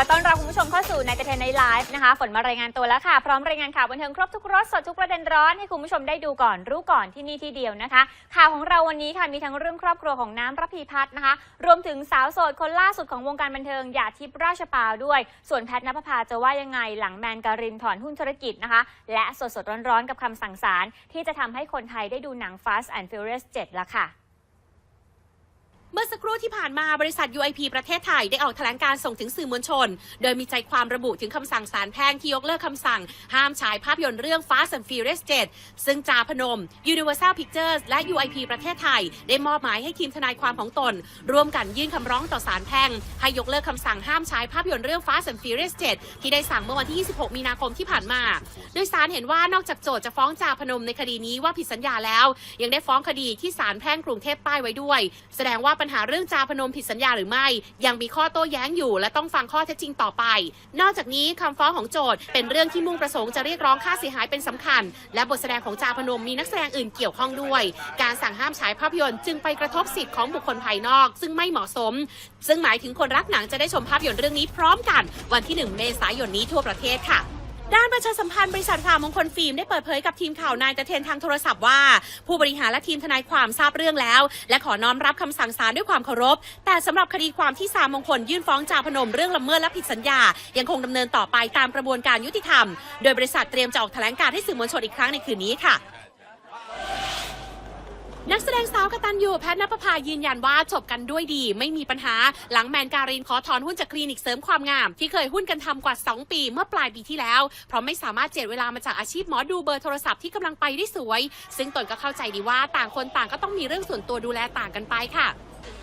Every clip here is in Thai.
ขอต้อนรับคุณผู้ชมเข้าสู่ในเทนในไลฟ์นะคะ ฝนมารายงานตัวแล้วค่ะ พร้อมรายงานข่าวบันเทิงครบทุกรสสดทุกประเด็นร้อนให้คุณผู้ชมได้ดูก่อนรู้ก่อนที่นี่ที่เดียวนะคะ ข่าวของเราวันนี้ค่ะมีทั้งเรื่องครอบครัวของน้ำระพีพัฒน์นะคะ รวมถึงสาวโสดคนล่าสุดของวงการบันเทิงหยาดทิพย์ราชปาด้วย ส่วนแพทย์นภพาจะว่ายังไงหลังแมนการินถอนหุ้นธุรกิจนะคะ และสดสดร้อนๆกับคำสั่งศาลที่จะทำให้คนไทยได้ดูหนัง Fast and Furious 7ละค่ะ มื่อสักครู่ที่ผ่านมาบริษัท UIP ประเทศไทยได้ออกแถลงการส่งถึงสื่อมวลชน โดยมีใจความระบุถึงคำสั่งศาลแพ่งที่ยกเลิกคำสั่ง ห้ามฉายภาพยนตร์เรื่อง Fast and Furious 7 ซึ่งจาพนม Universal Pictures และ UIP ประเทศไทย ได้มอบหมายให้ทีมทนายความของตน ร่วมกันยื่นคำร้องต่อศาลแพ่ง ให้ยกเลิกคำสั่งห้ามฉายภาพยนตร์เรื่อง Fast and Furious 7 ที่ได้สั่งเมื่อวันที่ 26 มีนาคมที่ผ่านมา โดยศาลเห็นว่านอกจากโจทย์จะฟ้องจาพนมในคดีนี้ว่าผิดสัญญาแล้ว ยังได้ฟ้องคดีที่ศาลแพ่งกรุงเทพใต้ไว้ด้วย แสดงว่าปัญหาเรื่องจาพนมผิดสัญญาหรือไม่ ยังมีข้อโต้แย้งอยู่ และต้องฟังข้อเท็จจริงต่อไป นอกจากนี้คำฟ้องของโจทย์เป็นเรื่องที่มุ่งประสงค์จะเรียกร้องค่าเสียหายเป็นสำคัญ และบทแสดงของจาพนมมีนักแสดงอื่นเกี่ยวข้องด้วย การสั่งห้ามฉายภาพยนตร์จึงไปกระทบสิทธิ์ของบุคคลภายนอก ซึ่งไม่เหมาะสม ซึ่งหมายถึงคนรักหนังจะได้ชมภาพยนตร์เรื่องนี้พร้อมกัน วันที่ 1 เมษายนนี้ทั่วประเทศค่ะ ด้านประชาสัมพันธ์บริษัทข่าวมงคลฟิล์มได้เปิดเผยกับทีมข่าวนายตะเทนทางโทรศัพท์ว่า ผู้บริหารและทีมทนายความทราบเรื่องแล้ว และขอน้อมรับคำสั่งศาลด้วยความเคารพ แต่สำหรับคดีความที่สามมงคลยื่นฟ้องจ่าพนมเรื่องละเมิดและผิดสัญญา ยังคงดำเนินต่อไปตามกระบวนการยุติธรรม โดยบริษัทเตรียมจะออกแถลงการณ์ให้สื่อมวลชนอีกครั้งในคืนนี้ค่ะ นักแสดงสาวกตันยูแพทย์นภพายืนยันว่าจบกันด้วยดี ไม่มีปัญหา หลังแมนการินขอถอนหุ้นจากคลินิกเสริมความงาม ที่เคยหุ้นกันทำกว่า 2 ปีเมื่อปลายปีที่แล้ว เพราะไม่สามารถเจียดเวลามาจากอาชีพหมอดูเบอร์โทรศัพท์ที่กำลังไปได้สวย ซึ่งตนก็เข้าใจดีว่าต่างคนต่างก็ต้องมีเรื่องส่วนตัวดูแลต่างกันไปค่ะ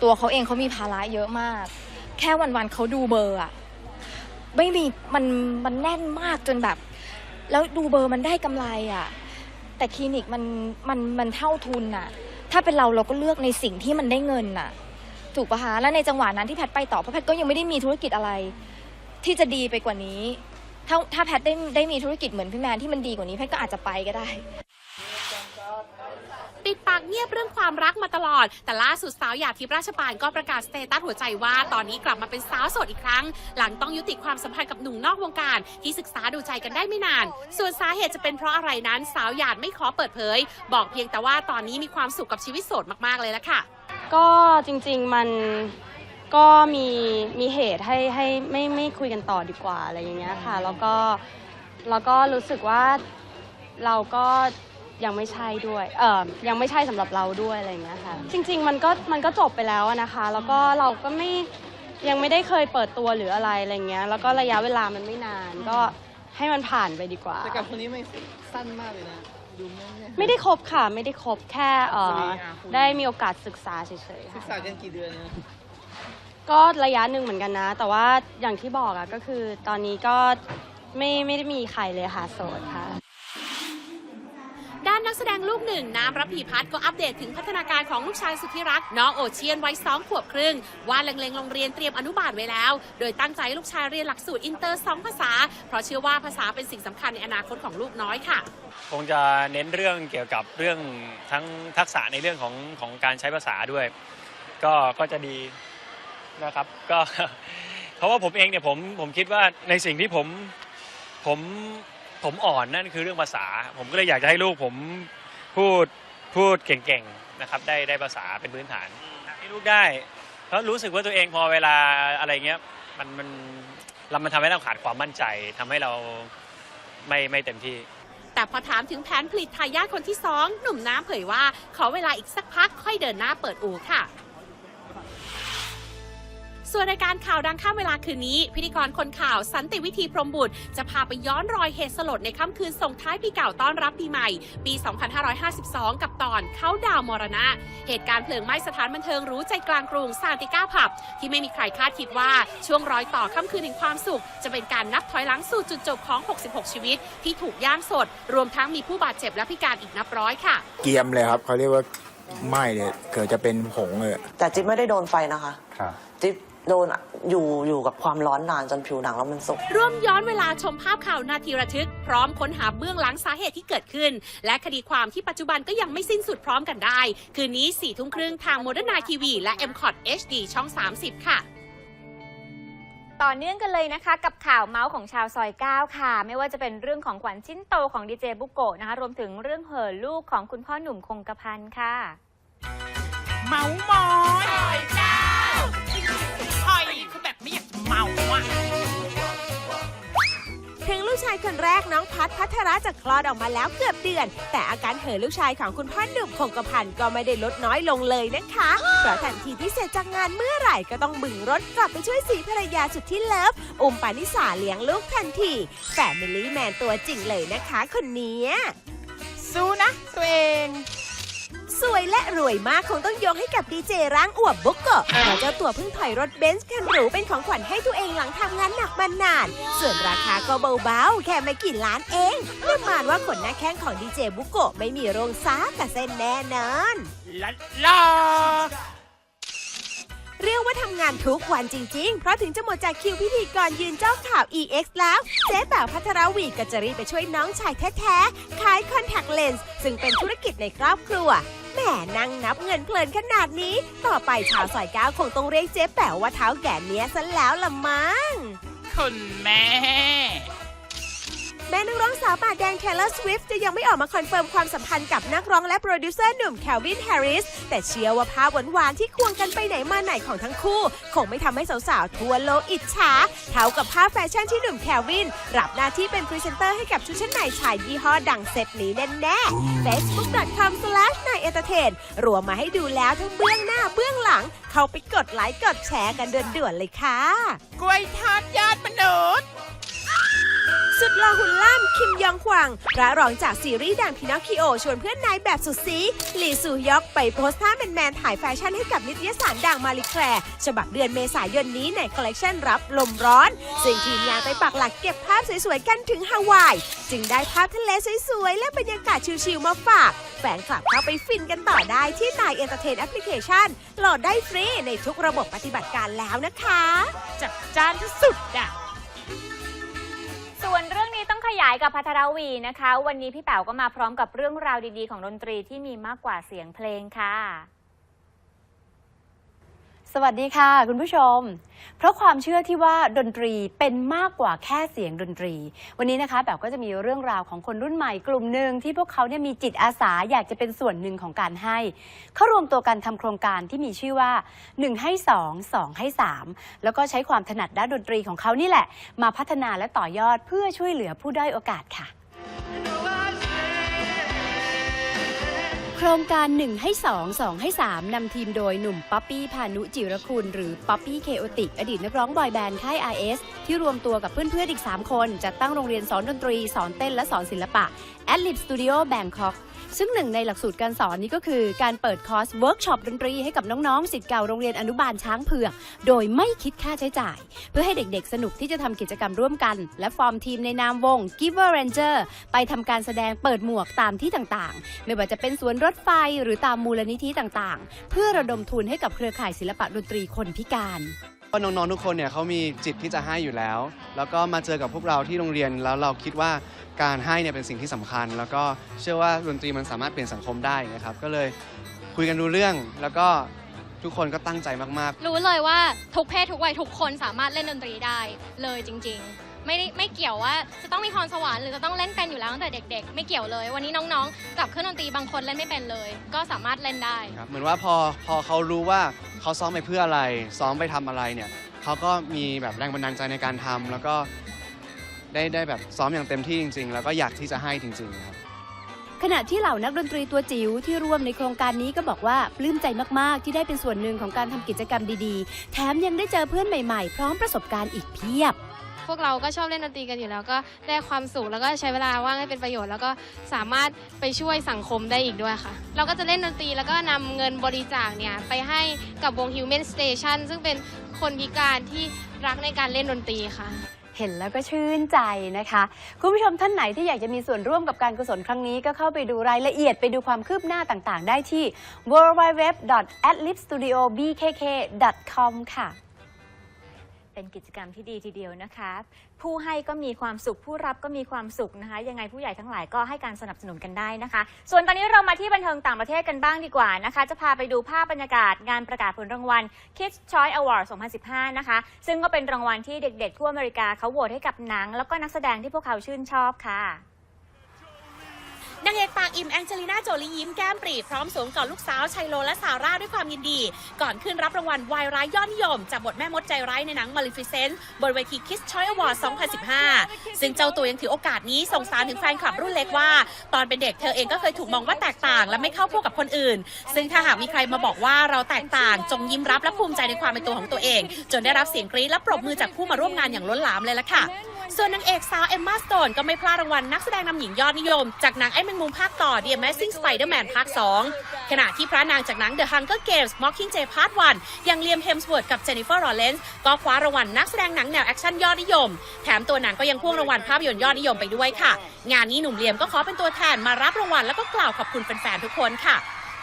ตัวเขาเองเขามีภาระเยอะมาก แค่วันๆเขาดูเบอร์อะไม่มีมันมันแน่นมากจนแบบ แล้วดูเบอร์มันได้กำไรอะแต่คลินิกมันมันมันเท่าทุนอะ ถ้าเป็นเราเราก็เลือกในสิ่งที่มันได้เงินน่ะ ถูกปะคะแล้วในจังหวะนั้นที่แพทย์ไปต่อเพราะแพทย์ก็ยังไม่ได้มีธุรกิจอะไร ที่จะดีไปกว่านี้ ถ้าถ้าแพทย์ได้ได้มีธุรกิจเหมือนพี่แมนที่มันดีกว่านี้แพทย์ก็อาจจะไปก็ได้ ปิดปากเงียบเรื่องความรักมาตลอด แต่ล่าสุดสาวหยาดทิพย์ราชปานก็ประกาศสเตตัสหัวใจว่า ตอนนี้กลับมาเป็นสาวโสดอีกครั้ง หลังต้องยุติความสัมพันธ์กับหนุ่มนอกวงการ ที่ศึกษาดูใจกันได้ไม่นาน ส่วนสาเหตุจะเป็นเพราะอะไรนั้น สาวหยาดไม่ขอเปิดเผย บอกเพียงแต่ว่าตอนนี้มีความสุขกับชีวิตโสดมากๆเลยละค่ะ ก็จริงๆมันก็มีมีเหตุให้ให้ไม่ไม่คุยกันต่อดีกว่าอะไรอย่างเงี้ยค่ะ แล้วก็แล้วก็รู้สึกว่าเราก็ ยังไม่ใช่ด้วย เออยังไม่ใช่สำหรับเราด้วยอะไรอย่างเงี้ยค่ะ จริง ๆ มันก็มันก็จบไปแล้วอะนะคะ แล้วก็เราก็ไม่ยังไม่ได้เคยเปิดตัวหรืออะไรอะไรเงี้ย แล้วก็ระยะเวลามันไม่นาน ก็ให้มันผ่านไปดีกว่า แต่กับคนนี้ไม่สั้นมากเลยนะ ดูไม่ไม่ไม่ได้คบค่ะ ไม่ได้คบแค่เออคุยอะคุยได้มีโอกาสศึกษาเฉยๆศึค่ะ กษากันกี่เดือนเนี่ยก็ระยะหนึ่งเหมือนกันนะ แต่ว่าอย่างที่บอกอะก็คือตอนนี้ก็ไม่ไม่ได้มีใครเลยค่ะโสดค่ะด้านนัก แสดงลูกหนึ่งน้ำรับพีพัฒน์ก็อัปเดตถึงพัฒนาการของลูกชายสุดที่รักน้องโอเชียนวัยสองขวบครึ่ง ว่าเล็งๆโรงเรียนเตรียมอนุบาลไว้แล้ว โดยตั้งใจให้ลูกชายเรียนหลักสูตรอินเตอร์สองภาษา เพราะเชื่อว่าภาษาเป็นสิ่งสำคัญในอนาคตของลูกน้อยค่ะ คงจะเน้นเรื่องเกี่ยวกับเรื่องทั้งทักษะในเรื่องของของการใช้ภาษาด้วย ก็ก็จะดีนะครับก็เพราะว่าผมเองเนี่ยผมผมคิดว่าในสิ่งที่ผมผม ผมอ่อนนั่นคือเรื่องภาษา ผมก็เลยอยากจะให้ลูกผมพูดพูดเก่งๆนะครับ ได้ได้ภาษาเป็นพื้นฐานให้ลูกได้เพราะรู้สึกว่าตัวเองพอเวลาอะไรเงี้ยมันมันเรามันทำให้เราขาดความมั่นใจทำให้เราไม่ไม่เต็มที่ แต่พอถามถึงแผนผลิตทายาทคนที่สองหนุ่มน้ำเผยว่า ขอเวลาอีกสักพักค่อยเดินหน้าเปิดอู่ค่ะ ส่วนรายการข่าวดังข้ามเวลาคืนนี้ พิธีกรคนข่าวสันติวิธีพรหมบุตร จะพาไปย้อนรอยเหตุสลดในค่ำคืนส่งท้ายปีเก่าต้อนรับปีใหม่ ปี 2552 กับตอนเขาดาวมรณะ เหตุการณ์เพลิงไหม้สถานบันเทิงหรู้ใจกลางกรุงซานติก้าผับ ที่ไม่มีใครคาดคิดว่าช่วงรอยต่อค่ำคืนแห่งความสุข จะเป็นการนับถอยหลังสู่จุดจบของ 66 ชีวิต ที่ถูกย่างสด รวมทั้งมีผู้บาดเจ็บและพิการอีกนับร้อยค่ะ เกรียมเลยครับเขาเรียกว่าไหม้เลยเกิดจะเป็นผงเลยแต่จิ๊บไม่ได้โดนไฟนะคะ ครับ จิ๊บ โดนอยู่อยู่กับความร้อนนานจนผิวหนังแล้วมันสุก ร่วมย้อนเวลาชมภาพข่าวนาทีระทึก พร้อมค้นหาเบื้องหลังสาเหตุที่เกิดขึ้น และคดีความที่ปัจจุบันก็ยังไม่สิ้นสุดพร้อมกันได้ คืนนี้4ทุ่มครึ่งทางโมเดิร์นไนทีวีและ m c o t HD ช่อง 30 ค่ะต่อเนื่องกันเลยนะคะกับข่าวเมาส์ของชาวซอย 9 ค่ะ ไม่ว่าจะเป็นเรื่องของขวัญชิ้นโตของดีเจบุโกะนะคะ รวมถึงเรื่องเห่อลูกของคุณพ่อหนุ่มคงกระพันธ์ค่ะ เมามอย ชายคนแรกน้องพัฒพัทระจะคลอดออกมาแล้วเกือบเดือน แต่อาการเห่อลูกชายของคุณพ่อหนุ่มคงกระพันก็ไม่ได้ลดน้อยลงเลยนะคะเพราะทันทีที่เสร็จจากงานเมื่อไหร่ก็ต้องบึงรถกลับไปช่วยสีภรรยาสุดที่เลิฟอุ้มปานิสาเลี้ยงลูกทันทีแฟมิลี่แมนตัวจริงเลยนะคะ คนนี้สู้นะตัวเอง สวยและรวยมากคงต้องยกให้กับดีเจร่างอวบบุกเกะเพราะเจ้าตัวเพิ่งถอยรถเบนซ์คันหรูเป็นของขวัญให้ตัวเองหลังทำงานหนักมานาน ส่วนราคาก็เบาๆ แค่ไม่กี่ล้านเองประมาณว่าขนหน้าแข้งของดีเจบุกโกะไม่มีโรงซ้ากับเส้นแน่นอนลัดลาเรียกว่าทำงานทุกวันจริงๆ เพราะถึงจะหมดจากคิวพิธีกรยืนเจ้าข่าว EX แล้ว เจ๊แป๋วพัทรวีก็จะรีบไปช่วยน้องชายแท้ๆ ขายคอนแทคเลนส์ซึ่งเป็นธุรกิจในครอบครัว แหมนั่งนับเงินเพลินขนาดนี้ ต่อไปชาวซอยก้าคงต้องเรียกเจ๊แป๋วว่าเท้าแก่เนี้ยซะแล้วละมั้งคุณแม่ แม้นักร้องสาวปากแดง Taylor Swift จะยังไม่ออกมาคอนเฟิร์มความสัมพันธ์กับนักร้องและโปรดิวเซอร์หนุ่ม Calvin Harris แต่เชื่อว่าภาพหวานๆที่ควงกันไปไหนมาไหนของทั้งคู่ คงไม่ทำให้สาวๆ ทั่วโลกอิจฉา เท่ากับภาพแฟชั่นที่หนุ่ม Calvin รับหน้าที่เป็นพรีเซนเตอร์ให้กับชุดชั้นในชายยี่ห้อดังเซตนี้แน่ ๆ facebook.com/naentertain รวมมาให้ดูแล้วทั้งเบื้องหน้าเบื้องหลัง เข้าไปกดไลค์กดแชร์กันด่วนๆเลยค่ะกล้วยทอดยอดมนุษย์ สุดหล่อหุ่นล่ำคิมยองควังพระรองจากซีรีส์ดังพินอคคิโอ ชวนเพื่อนนายแบบสุดซีหลีซูยอกไปโพสท่าแมนๆถ่ายแฟชั่นให้กับนิตยสารดังมาริแคร์ฉบับเดือนเมษายนนี้ในคอลเลกชันรับลมร้อน ซึ่งทีมงานไปปักหลักเก็บภาพสวยๆกันถึงฮาวาย จึงได้ภาพทะเลสวยๆและบรรยากาศชิลๆมาฝาก แฟนคลับเข้าไปฟินกันต่อได้ที่นายเอนเตอร์เทนแอปพลิเคชันโหลดได้ฟรีในทุกระบบปฏิบัติการแล้วนะคะ จับจานที่สุดอะ ส่วนเรื่องนี้ต้องขยายกับพัทรวีนะคะ วันนี้พี่แป๋วก็มาพร้อมกับเรื่องราวดีๆ ของดนตรีที่มีมากกว่าเสียงเพลงค่ะ สวัสดีค่ะ คุณผู้ชม เพราะความเชื่อที่ว่าดนตรีเป็นมากกว่าแค่เสียงดนตรี วันนี้นะคะแบบก็จะมีเรื่องราวของคนรุ่นใหม่กลุ่มหนึ่งที่พวกเขาเนี่ยมีจิตอาสาอยากจะเป็นส่วนหนึ่งของการให้ เขารวมตัวกันทำโครงการที่มีชื่อว่า 1 ให้ 2 2 ให้ 3 แล้วก็ใช้ความถนัดด้านดนตรีของเขานี่แหละ มาพัฒนาและต่อยอดเพื่อช่วยเหลือผู้ด้อยโอกาสค่ะ รงการ 1 ให้ 2 2 ให้ 3 นำทีมโดยหนุ่มป๊อปปี้พานุจิรคุณหรือป๊อปปี้เคโอติกอดีตนักร้องบอยแบนด์ค่าย RS ที่รวมตัวกับเพื่อนๆอีก 3 คนจัดตั้งโรงเรียนสอนดนตรี สอนเต้นและสอนศิลปะ a d l i b Studio Bangkok ซึ่งหนึ่งในหลักสูตรการสอนนี้ก็คือ การเปิดคอร์สเวิร์กช็อปดนตรีให้กับน้องๆสิทธิ์เก่าโรงเรียนอนุบาลช้างเผือก โดยไม่คิดค่าใช้จ่าย เพื่อให้เด็กๆ สนุกที่จะทำกิจกรรมร่วมกัน และฟอร์มทีมในนามวง Giver Ranger ไปทำการแสดงเปิดหมวกตามที่ต่างๆ ไม่ว่าจะเป็นสวนรถไฟหรือตามมูลนิธิต่างๆ เพื่อระดมทุนให้กับเครือข่ายศิลปะดนตรีคนพิการ ราะน้องๆทุกคนเนี่ยเขามีจิตที่จะให้อยู่แล้ว แล้วก็มาเจอกับพวกเราที่โรงเรียนแล้วเราคิดว่าการให้เนี่ยเป็นสิ่งที่สำคัญ แล้วก็เชื่อว่าดนตรีมันสามารถเปลี่ยนสังคมได้นะครับ ก็เลยคุยกันดูเรื่อง แล้วก็ทุกคนก็ตั้งใจมากๆ รู้เลยว่าทุกเพศทุกวัยทุกคนสามารถเล่นดนตรีได้เลยจริง ๆ ไม่ได้ไม่เกี่ยวว่าจะต้องมีพรสวรรค์หรือจะต้องเล่นเป็นอยู่แล้วตั้งแต่เด็ก ๆ ไม่เกี่ยวเลย วันนี้น้องๆจับเครื่องดนตรีบางคนเล่นไม่เป็นเลย ก็สามารถเล่นได้ ครับเหมือนว่าพอพอเขารู้ว่าเขาซ้อมไปเพื่ออะไร ซ้อมไปทำอะไรเนี่ยเขาก็มีแบบแรงบันดาลใจในการทำแล้วก็ได้ได้แบบซ้อมอย่างเต็มที่จริง ๆ แล้วก็อยากที่จะให้จริงๆครับ ขณะที่เหล่านักดนตรีตัวจิ๋วที่ร่วมในโครงการนี้ก็บอกว่าปลื้มใจมาก ๆ ที่ได้เป็นส่วนหนึ่งของการทำกิจกรรมดี ๆ แถมยังได้เจอเพื่อนใหม่ ๆ พร้อมประสบการณ์อีกเพียบ พวกเราก็ชอบเล่นดนตรีกันอยู่แล้ว ก็ได้ความสุขแล้วก็ใช้เวลาว่างให้เป็นประโยชน์ แล้วก็สามารถไปช่วยสังคมได้อีกด้วยค่ะ เราก็จะเล่นดนตรีแล้วก็นำเงินบริจาคเนี่ยไปให้กับวง Human Station ซึ่งเป็นคนพิการที่รักในการเล่นดนตรีค่ะเห็นแล้วก็ชื่นใจนะคะ คุณผู้ชมท่านไหนที่อยากจะมีส่วนร่วมกับการกุศลครั้งนี้ก็เข้าไปดูรายละเอียดไปดูความคืบหน้าต่างๆ ได้ที่ www.adlibstudiobkk.com ค่ะ เป็นกิจกรรมที่ดีทีเดียวนะคะ ผู้ให้ก็มีความสุข ผู้รับก็มีความสุขนะคะ ยังไงผู้ใหญ่ทั้งหลายก็ให้การสนับสนุนกันได้นะคะ ส่วนตอนนี้เรามาที่บันเทิงต่างประเทศกันบ้างดีกว่านะคะ จะพาไปดูภาพบรรยากาศงานประกาศผลรางวัล Kids Choice Award 2015 นะคะ ซึ่งก็เป็นรางวัลที่เด็กๆทั่วอเมริกาเขาโหวตให้กับหนัง แล้วก็นักแสดงที่พวกเขาชื่นชอบค่ะ นางเอกปากอิ่มแองเจลิน่าโจลียิ้มแก้มปรีพร้อมสวมกอดลูกสาวไชโลและซาร่าด้วยความยินดี ก่อนขึ้นรับรางวัลวายร้ายยอดนิยม จากบทแม่มดใจร้ายในหนัง Maleficent บนเวที Kids Choice Award 2015 ซึ่งเจ้าตัวยังถือโอกาสนี้ส่งสารถึงแฟนคลับรุ่นเล็กว่า ตอนเป็นเด็กเธอเองก็เคยถูกมองว่าแตกต่าง และไม่เข้าพวกกับคนอื่น ซึ่งถ้าหากมีใครมาบอกว่าเราแตกต่าง จงยิ้มรับและภูมิใจในความเป็นตัวของตัวเอง จนได้รับเสียงกรี๊ดและปรบมือจากผู้มาร่วมงานอย่างล้นหลามเลยล่ะค่ะ ส่วนนางเอกสาวเอมมาสโตนก็ไม่พลาดรางวัลนักแสดงนำหญิงยอดนิยม จากหนังไอ้แมงมุมภาคต่อ The Amazing Spider-Man ภาค 2 ขณะที่พระนางจากหนัง The Hunger Games Mockingjay Part 1อย่างเลียมเฮมสเวิร์ดกับเจนนิเฟอร์ลอเรนซ์ก็คว้ารางวัลนักแสดงหนังแนวแอคชั่นยอดนิยม แถมตัวหนังก็ยังพ่วงรางวัลภาพยนตร์ยอดนิยมไปด้วยค่ะ งานนี้หนุ่มเลียมก็ขอเป็นตัวแทนมารับรางวัลแล้วก็กล่าวขอบคุณแฟนๆทุกคนค่ะ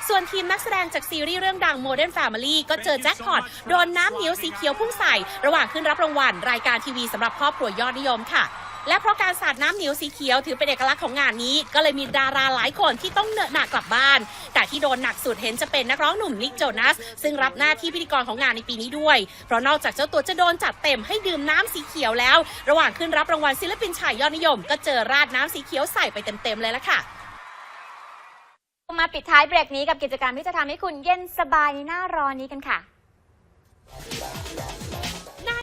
ส่วนทีมนักแสดงจากซีรีส์เรื่องดัง Modern Family ก็เจอแจ็คพอตโดนน้ำเหนียวสีเขียวพุ่งใส่ ระหว่างขึ้นรับรางวัล รายการทีวีสำหรับครอบครัวยอดนิยมค่ะ และเพราะการสาดน้ำเหนียวสีเขียวถือเป็นเอกลักษณ์ของงานนี้ ก็เลยมีดาราหลายคนที่ต้องเหนอะหนักกลับบ้าน แต่ที่โดนหนักสุดเห็นจะเป็นนักร้องหนุ่มนิกโจนัส ซึ่งรับหน้าที่พิธีกรของงานในปีนี้ด้วย เพราะนอกจากเจ้าตัวจะโดนจัดเต็มให้ดื่มน้ำสีเขียวแล้ว ระหว่างขึ้นรับรางวัลศิลปินชายยอดนิยม ก็เจอราดน้ำสีเขียวใส่ไปเต็มๆเลยละค่ะ มาปิดท้ายเบรกนี้กับกิจกรรมที่จะทำให้คุณเย็นสบายในหน้าร้อนนี้กันค่ะ